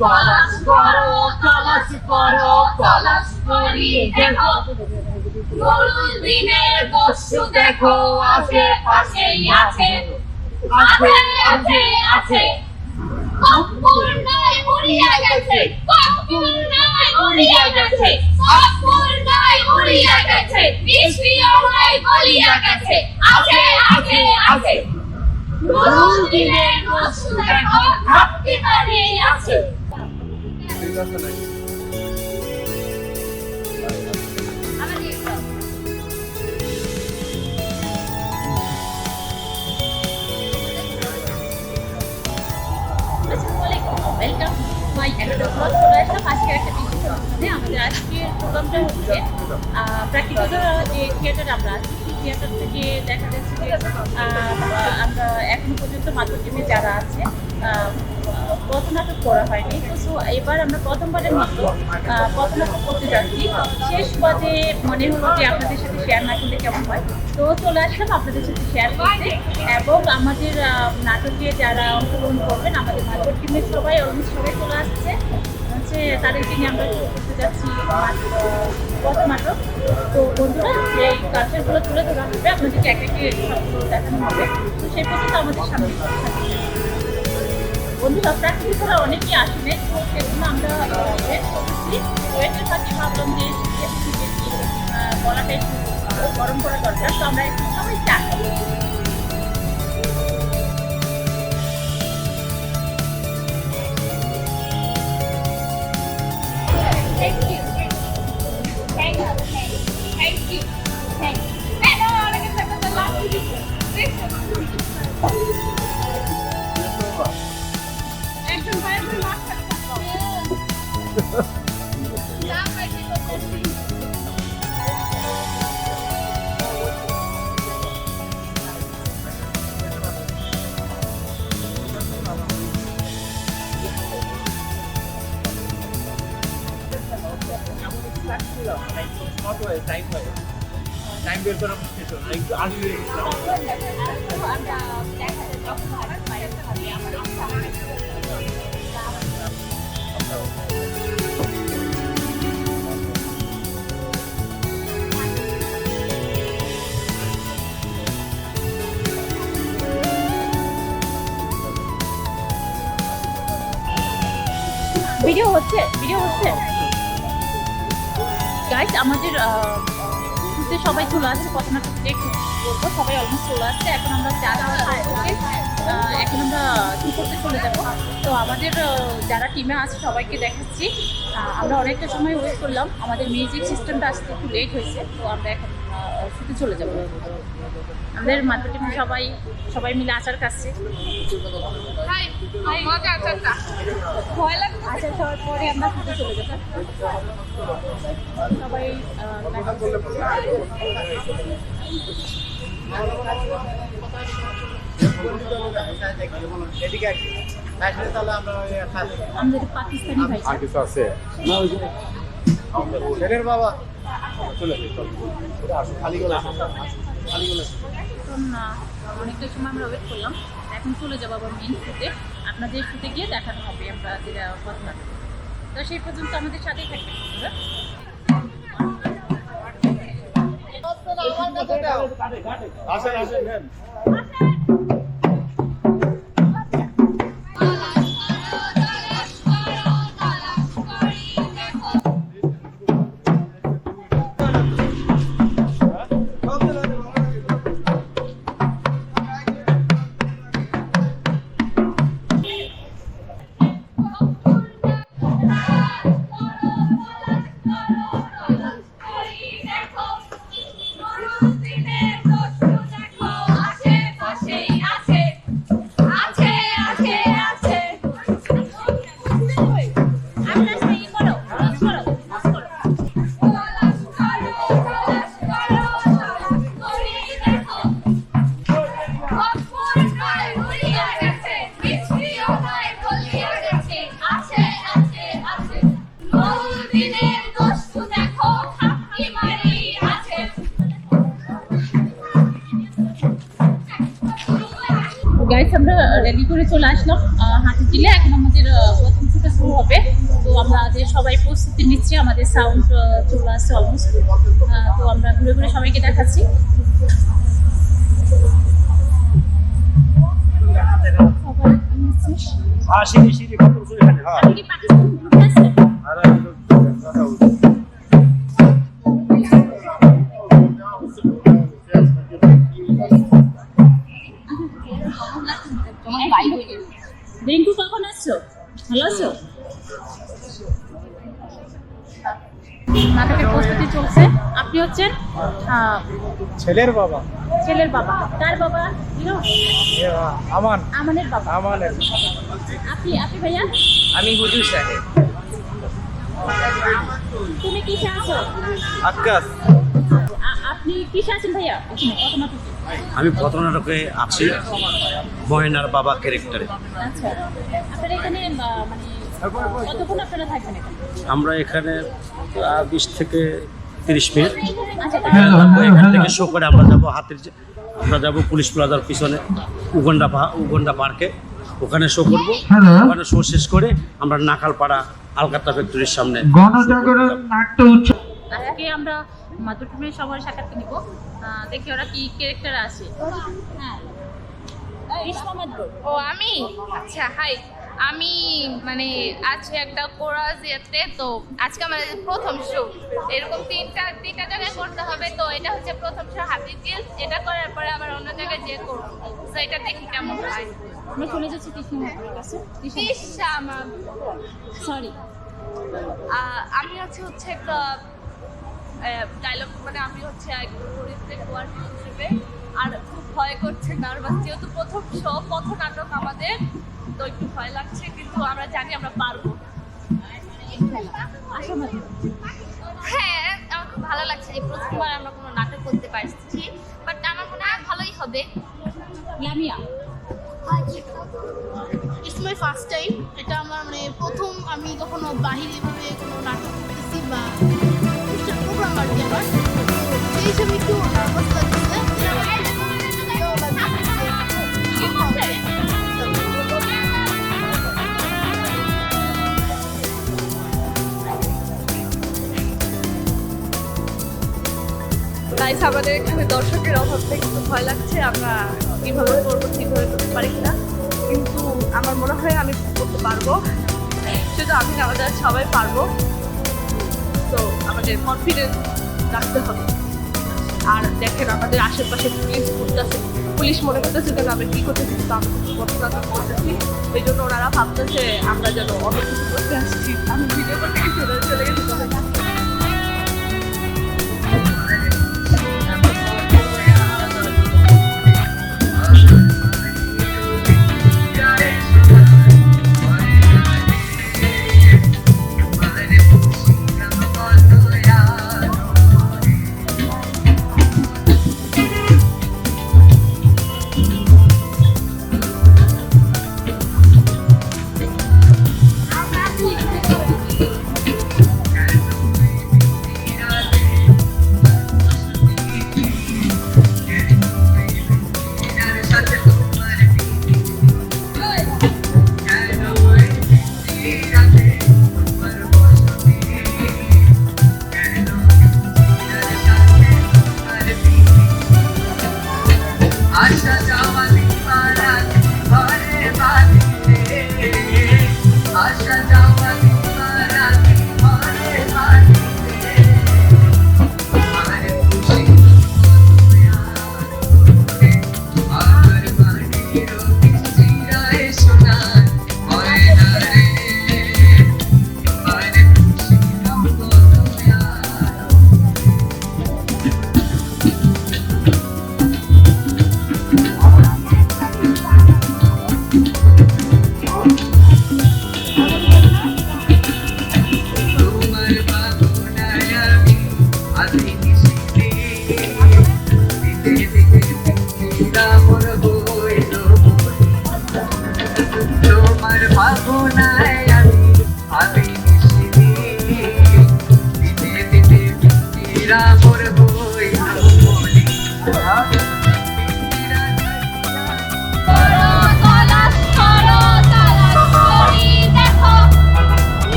তলাশ করো তলাশ করো তলাশ করিয়ে দেখো। নতুন দিনের দস্যু দেখো আছে আছে আছে আছে। সম্পূর্ণই উড়িয়া গেছে উড়িয়া গেছে সম্পূর্ণই উড়িয়া গেছে নিষ্ক্রিয়ময় আছে আছে আছে। দিনের দাঁড়িয়ে আছে। চলে আসলাম আজকে একটা বিশেষ অনুষ্ঠানে আমাদের আজকের প্রোগ্রামটা হচ্ছে প্র্যাকটিক্যাল যে থিয়েটার আমরা আছি থিয়েটার থেকে দেখা যাচ্ছে যে আমরা এখনও পর্যন্ত মাধ্যমিকে যারা আছে পথনাটক করা হয়নি। তো এবার আমরা প্রথমবারের মতো পথনাটক করতে যাচ্ছি। শেষ পথে মনে হলো যে আপনাদের সাথে শেয়ার না করলে কেমন হয়? তো চলে আসলাম আপনাদের সাথে শেয়ার করতে। এবং আমাদের নাটকে যারা অংশগ্রহণ করবেন, আমাদের নাটক টিমের সবাই অলমোস্ট সবাই চলে আসছে। হচ্ছে তাদেরকে নিয়ে আমরা করতে যাচ্ছি পথ নাটক। তো বন্ধুরা যে কালচারগুলো তুলে ধরা হবে। আপনাদেরকে এক একে সবগুলো দেখানো হবে। তো সেই পর্যন্ত আমাদের সামনে বন্ধুরা প্র্যাকটিস করা অনেকেই আসবে, তো সেজন্য আমরা ওয়েট করতেছি ওয়েটের ফাঁকে ভাবলাম যে থেকে গলাটা একটু গরম করা দরকার, তো আমরা একটু সবাই চা। Thank. ভিডিও হচ্ছে ভিডিও হচ্ছে গাইস আমাদের শুতে সবাই চলে আসছে কথা না দেখুন বলব, সবাই অলমোস্ট চলে আসছে। এখন আমরা চা এখন আমরা কী করতে চলে যাব। তো আমাদের যারা টিমে আছে, সবাইকে দেখাচ্ছি। আমরা অনেকটা সময় ওয়েট করলাম। আমাদের মিউজিক সিস্টেমটা আসতে একটু লেট হয়েছে, তো আমরা এখন শুতে চলে যাব। আমাদের টিমে সবাই সবাই মিলে আচার খাচ্ছে। লাগছে। আচার খাওয়ার পরে আমরা চলে যাব। সবাই আমাদের পাকিস্তানি ভাই। আছে? বাবা। চলে খালি গলা খালি গলা। অনেকটা সময় আমরা ওয়েট করলাম। এখন চলে যাব আবার মেইন শুতে আপনাদের শুতে গিয়ে দেখানো হবে আমরা যেটা কথা। তো সেই পর্যন্ত আমাদের সাথেই থাকবে। আসেন, আসেন, চলে আসলাম। হাতি দিলে এখন আমাদের প্রথম শুটে শুরু হবে। তো আমরা যে সবাই প্রস্তুতি নিচ্ছি আমাদের সাউন্ড চলে আসছে অলমোস্ট তো আমরা ঘুরে ঘুরে সবাইকে দেখাচ্ছি। হ্যাঁ সিঁড়ি সিঁড়ি কত এখানে? হ্যাঁ। পাকিস্তান ছেলের বাবা। ছেলের বাবা। কার বাবা? হিরো? এ, আমান। আমানের বাবা। আমানের। আপনি আপনি ভাইয়া? আমি হুজুর সাহেব। তুমি কিসে আছো? আকাশ আপনি কিসে আছেন ভাইয়া? এখানে কত নাটকে আমি পথনাটকে আছি মহেনার বাবা ক্যারেক্টারে আচ্ছা। আপনারা এখানে মানে কতক্ষণ আপনারা থাকবেন এখানে? আমরা এখানে বিশ থেকে তিরিশ মিনিট। আচ্ছা এখানে থাকব। এখান থেকে শো করে আমরা যাব হাতের আমরা যাব পুলিশ প্লাজার পিছনে উগন্ডা উগন্ডা পার্কে। ওখানে শো করব। ওখানে শো শেষ করে আমরা নাকালপাড়া আলকাতা ফ্যাক্টরির সামনে। গণজাগরণ নাট্য উৎসব। আজকে আমরা মাধুরীমের সবার সাক্ষাৎ নিব। দেখি ওরা কি ক্যারেক্টার আছে। হ্যাঁ। ও আমি? আচ্ছা হাই আমি মানে আজকে একটা কোরাস ইয়েতে তো আজকে আমাদের প্রথম শো এরকম তিনটা তিনটা জায়গায় করতে হবে তো এটা হচ্ছে প্রথম শো হাতি জিল এটা করার পরে আবার অন্য জায়গায় যে করব। তো এটা দেখি কেমন হয়। আমরা চলে যাচ্ছি কাছে। আমার সরি আমি হচ্ছে হচ্ছে একটা ডায়লগ মানে আমি হচ্ছে ওয়ার্ড হিসেবে। আর ভয় করছে নার্ভাস যেহেতু প্রথম শো পথ নাটক আমাদের তো একটু ভয় লাগছে কিন্তু আমরা জানি আমরা পারব। হ্যাঁ আমার খুব ভালো লাগছে যে প্রথমবার আমরা কোনো নাটক করতে পারছি বাট আমার মনে হয় ভালোই হবে। Lamia. It's my first time এটা আমার মানে প্রথম আমি কখনো বাহিরে এভাবে কোনো নাটক করতেছি বা প্রোগ্রাম আর কি আমার। সেই হিসেবে একটু নার্ভাস গাইস আমাদের এখানে দর্শকের অভাব থেকে একটু ভয় লাগছে, আমরা কীভাবে করব, ঠিকভাবে করতে পারি না কিন্তু আমার মনে হয় আমি করতে পারব। শুধু আমি না, আমাদের সবাই পারব। তো আমাদের কনফিডেন্স রাখতে হবে। আর দেখেন, আমাদের আশেপাশে পুলিশ ঘুরতেছে। পুলিশ মনে করতেছে যেন আমরা কি করতেছি, কিন্তু আমরা কিছু করতেছি এই জন্য ওনারা ভাবতেছে আমরা যেন অনেক কিছু করতে আসছি। আমি ভিডিও করতে গেছি। ওরা চলে গেছে চলে গেছে আশা যাওয়ালি পারা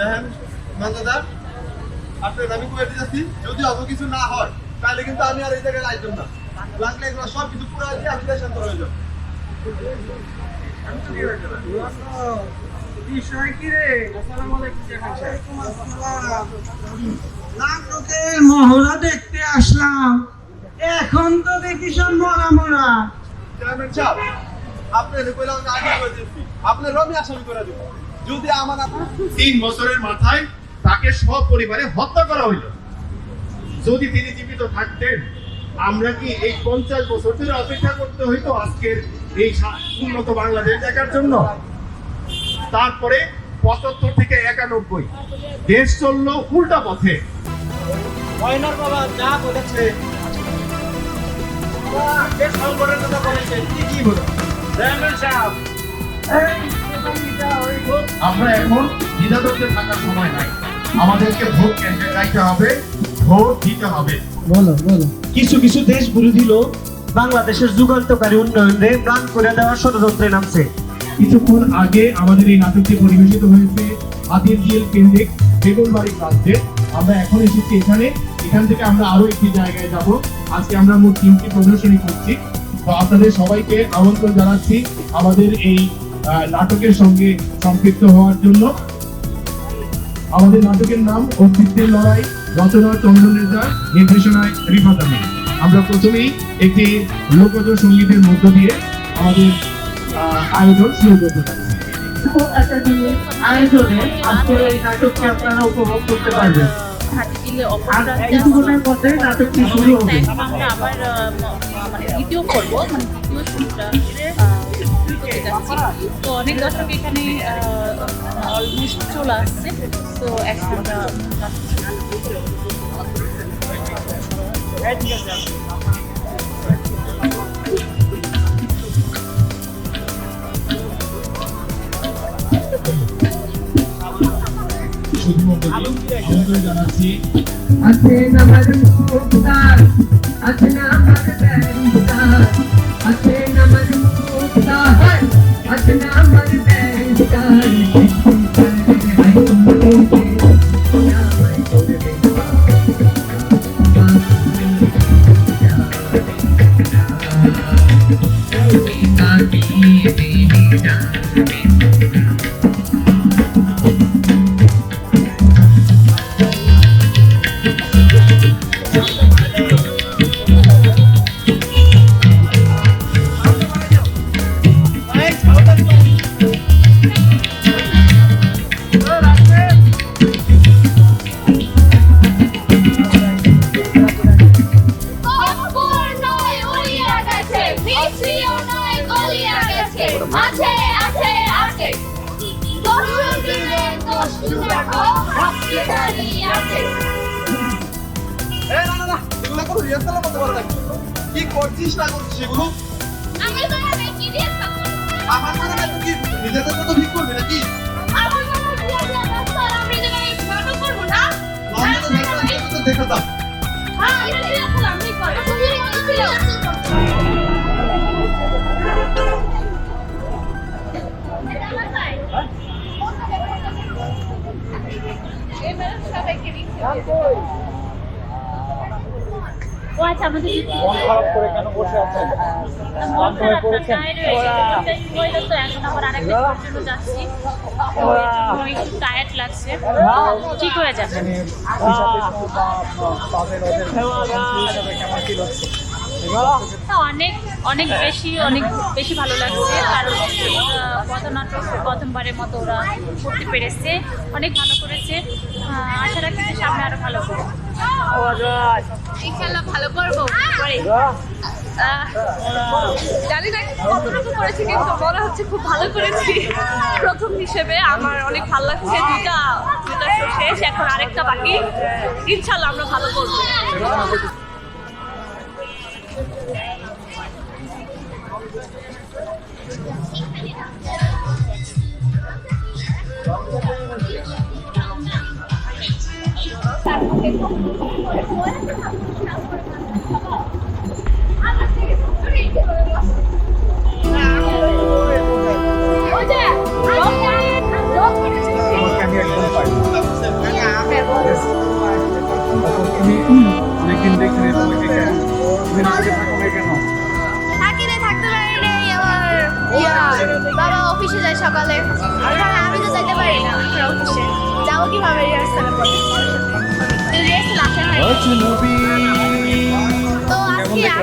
দেখেন আপনার আমি দিতেছি যদি অত কিছু না হয় তাহলে কিন্তু আমি আর এই জায়গায় আসতাম না। লাগলে এগুলো সব কিছু পুরো আমি হয়ে যাব। নাটকের মহড়া দেখতে আসলাম। এখন তো দেখি সব মরা মরা আপনার কইলাম আগে করে দিচ্ছি আপনার রমি আসামি করে দিব। যদি আমার তিন বছরের মাথায় তাকে সপরিবারে হত্যা করা হইল, যদি তিনি জীবিত থাকতেন, আমরা কি এই পঞ্চাশ বছর ধরে অপেক্ষা করতে হইতো আজকের এই উন্নত বাংলাদেশ দেখার জন্য? তারপরে পঁচাত্তর থেকে একানব্বই, দেশ চলল উল্টা পথে। যা বলেছে কথা বলেছে, ঠিকই বলে চেয়ারম্যান সাহেব আমরা এখন দ্বিধাদ্বন্দ্বে থাকার সময় নাই। আমাদেরকে ভোট কেন্দ্রে যাইতে হবে ভোট দিতে হবে। বলো বলো। কিছু কিছু দেশ বিরোধী লোক বাংলাদেশের যুগান্তকারী উন্নয়নে প্রাণ করে দেওয়ার ষড়যন্ত্রে নামছে। কিছুক্ষণ আগে আমাদের এই নাটকটি পরিবেশিত হয়েছে। হাতির জিএল কেন্দ্রিক বেগুনবাড়ি প্রান্তে আমরা এখন এসেছি এখানে। এখান থেকে আমরা আরও একটি জায়গায় যাব। আজকে আমরা মোট তিনটি প্রদর্শনী করছি। তো আপনাদের সবাইকে আমন্ত্রণ জানাচ্ছি আমাদের এই নাটকের সঙ্গে সম্পৃক্ত হওয়ার জন্য। আমাদের নাটকের নাম অস্তিত্বের লড়াই রচনা চন্দন রেজা নির্দেশনায় রিফাত আহমেদ আমরা প্রথমেই একটি লোকজ সঙ্গীতের মধ্য দিয়ে আমাদের আয়োজন শুরু করতে আয়োজনে এই নাটককে আপনারা উপভোগ করতে পারবেন। মধ্যে নাটকটি শুরু হবে। আমরা আবার মানে দ্বিতীয় করব মানে দ্বিতীয় শুরুটা আহ, শুরু করতে যাচ্ছি তো অনেক দর্শক এখানে অলমোস্ট চলে আসছে তো এখন আমরা। শুধুমাত্র আমন্ত্রণ জানাচ্ছি আছেন আমার কোনো রিহার্সালের মতো বলা লাগবে কি করছিস না করছিস এগুলো? আমি তো আমি কি দিয়ে আমার মনে হয় তুই নিজেদের মতো ঠিক করবি নাকি? আমার মনে হয় যে রাস্তা আমি করব না। হ্যাঁ এটা ও আচ্ছা আমাদের মন খারাপ করে কেন বসে আছেন মন খারাপ না টায়ার্ড হয়ে গেছে তো এখন আবার আরেকটা জন্য যাচ্ছি একটু টায়ার্ড লাগছে ঠিক হয়ে যাবে না, অনেক অনেক বেশি অনেক বেশি ভালো লাগছে। কারণ প্রথমবারের মতো ওরা করতে পেরেছে। অনেক ভালো করেছে। আশা রাখি যে সামনে আরও ভালো করবে। ইনশাল্লাহ ভালো করব। পরে। জানি না কতটুকু করেছি, কিন্তু মনে হচ্ছে খুব ভালো করেছি। প্রথম হিসেবে আমার অনেক ভালো লাগছে। দুইটা দুইটা show শেষ, এখন আরেকটা বাকি। ইনশাল্লাহ আমরা ভালো করব। 我我我也是，我也是。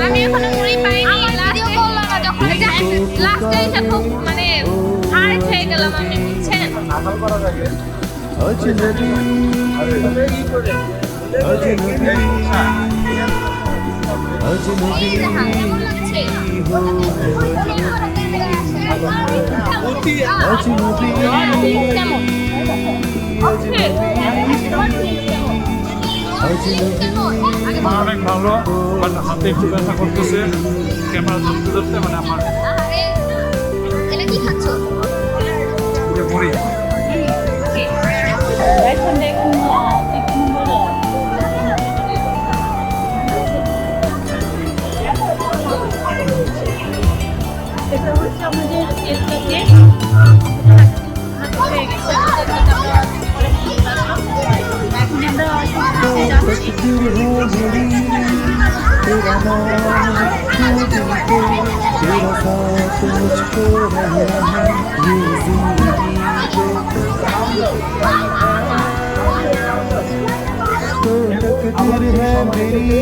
আমি এখনও মুড়ি পাইনি ভিডিও করলাম না যখন লাস্টে এসে খুব মানে হার্ড হয়ে গেলাম আমি বুঝছেন কেমন অনেক ভালো বাট হাতে একটু ব্যথা করতেছে। ক্যামেরা ধরতে ধরতে মানে আমার এলাকাতে तेरा नाम क्यों दिल पे तेरा साथ मुझको रहना है ये जिंदगी तो तकदीर है मेरी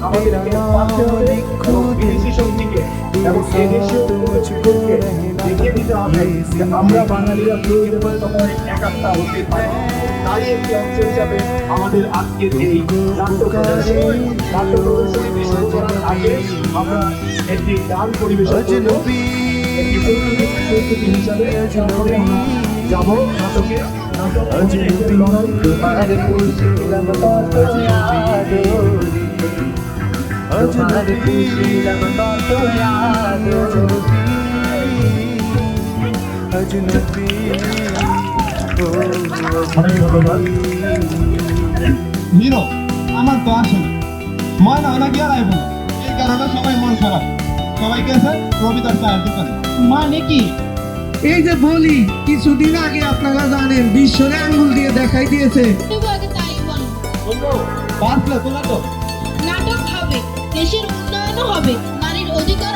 तेरा नाम लिखो दिल पे तेरे साथ मुझको रहना ये আমরা বাঙালিরা কেউ তখন একাত্তা হতে পারি তাই একটি অংশ হিসাবে আমাদের আজকের এই নাট্য প্রদর্শনী নাট্য প্রদর্শনীতে শুরু করার আগে আমরা একটি গান পরিবেশন করব अजनबी একটি প্রস্তুতি প্রস্তুতি হিসাবে তারপরে আমরা যাব নাটকে নাটক একটি লড়াই तुम्हारे खुशीलम बातों याद तुम्हारे खुशीलम बातों याद अजनबी ओ অনেক ধন্যবাদ হিরো আমার তো আসে না ময়না না। গিয়ে এই কারণে সবাই মন খারাপ। সবাই গেছে রবিদার চায়ের দোকানে। মানে কি? এই যে বলি কিছুদিন আগে আপনারা জানেন বিশ্বরে আঙ্গুল দিয়ে দেখাই দিয়েছে। তবু আগে তাই বলো। বাঁচলে তোলা তো নাটক। হবে দেশের উন্নয়নও হবে নারীর অধিকার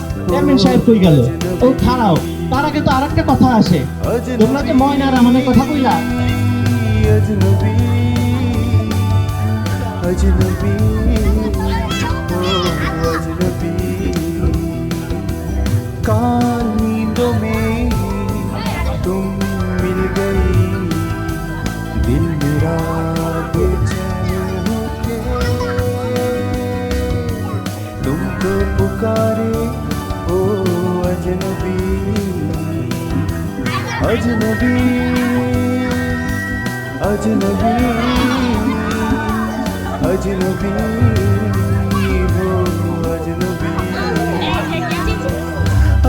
চেয়ারম্যান সাহেব কই গেল ও খারাও তার আগে তো আরেকটা কথা আছে তোমরা যে ময়না রামানের কথা কইলা अजनबी अजनबी ओ अजनबी काल नींदों में तुम मिल गई दिल मेरा बेचैन होके तुमको पुकारे অজনবী অজনবী অজনবী অজনবী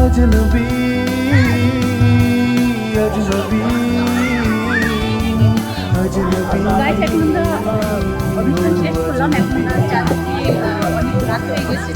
অজনবী অজনবী অজনবী করলাম। এখন রাত হয়ে গেছে